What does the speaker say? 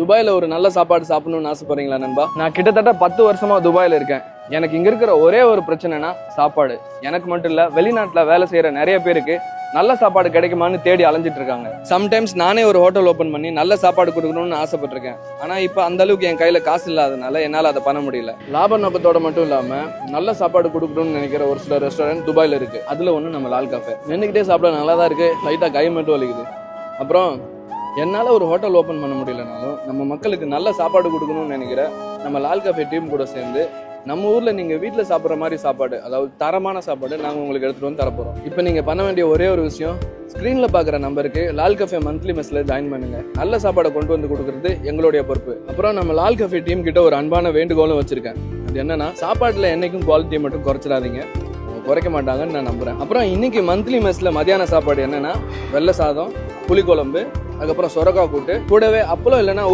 துபாயில் ஒரு நல்ல சாப்பாடு சாப்பிடணும்னு ஆசைப்படுறீங்களா நண்பா? நான் கிட்டத்தட்ட பத்து வருஷமா துபாயில் இருக்கேன். எனக்கு இங்கே இருக்கிற ஒரே ஒரு பிரச்சனைனா சாப்பாடு. எனக்கு மட்டும் இல்லை வெளிநாட்டில் வேலை செய்கிற நிறைய பேருக்கு நல்ல சாப்பாடு கிடைக்குமான்னு தேடி அலைஞ்சிட்டு இருக்காங்க. சம்டைம்ஸ் நானே ஒரு ஹோட்டல் ஓப்பன் பண்ணி நல்ல சாப்பாடு கொடுக்கணும்னு ஆசைப்பட்டிருக்கேன். ஆனால் இப்போ அந்த அளவுக்கு என் கையில் காசு இல்லாதனால என்னால் அதை பண்ண முடியல. லாப நோக்கத்தோட மட்டும் இல்லாமல் நல்ல சாப்பாடு கொடுக்கணும்னு நினைக்கிற ஒரு சில ரெஸ்டாரண்ட் துபாயில் இருக்கு. அதில் ஒன்று நம்ம லால் காஃபே நின்றுக்கிட்டே சாப்பிட நல்லா தான் இருக்கு லைட்டாக கை மட்டும் வலிக்குது. அப்புறம் என்னால் ஒரு ஹோட்டல் ஓப்பன் பண்ண முடியலனாலும் நம்ம மக்களுக்கு நல்ல சாப்பாடு கொடுக்கணும்னு நினைக்கிற நம்ம லால் கஃபே டீம் கூட சேர்ந்து நம்ம ஊரில் நீங்கள் வீட்டில் சாப்பிட்ற மாதிரி சாப்பாடு அதாவது தரமான சாப்பாடு நாங்கள் உங்களுக்கு எடுத்துகிட்டு வந்து தரப்போகிறோம் இப்போ நீங்கள் பண்ண வேண்டிய ஒரே ஒரு விஷயம் ஸ்க்ரீனில் பார்க்குற நம்பருக்கு லால் கஃபே மந்த்லி மெஸ்ஸில் ஜாயின் பண்ணுங்கள் நல்ல சாப்பாடை கொண்டு வந்து கொடுக்குறது எங்களுடைய பொறுப்பு. அப்புறம் நம்ம லால் கஃபே டீம் கிட்ட ஒரு அன்பான வேண்டுகோளும் வச்சுருக்கேன். அது என்னென்னா சாப்பாட்டில் என்றைக்கும் குவாலிட்டியை மட்டும் குறைச்சிடாதீங்க. குறைக்க மாட்டாங்கன்னு நான் நம்புகிறேன் அப்புறம் இன்றைக்கி மந்த்லி மெஸ்ஸில் மதியான சாப்பாடு என்னன்னா வெள்ளை சாதம் புளிக்குழம்பு அதுக்கப்புறம் சொரக்கா கூட்டு. கூடவே அப்பளம் இல்லைன்னா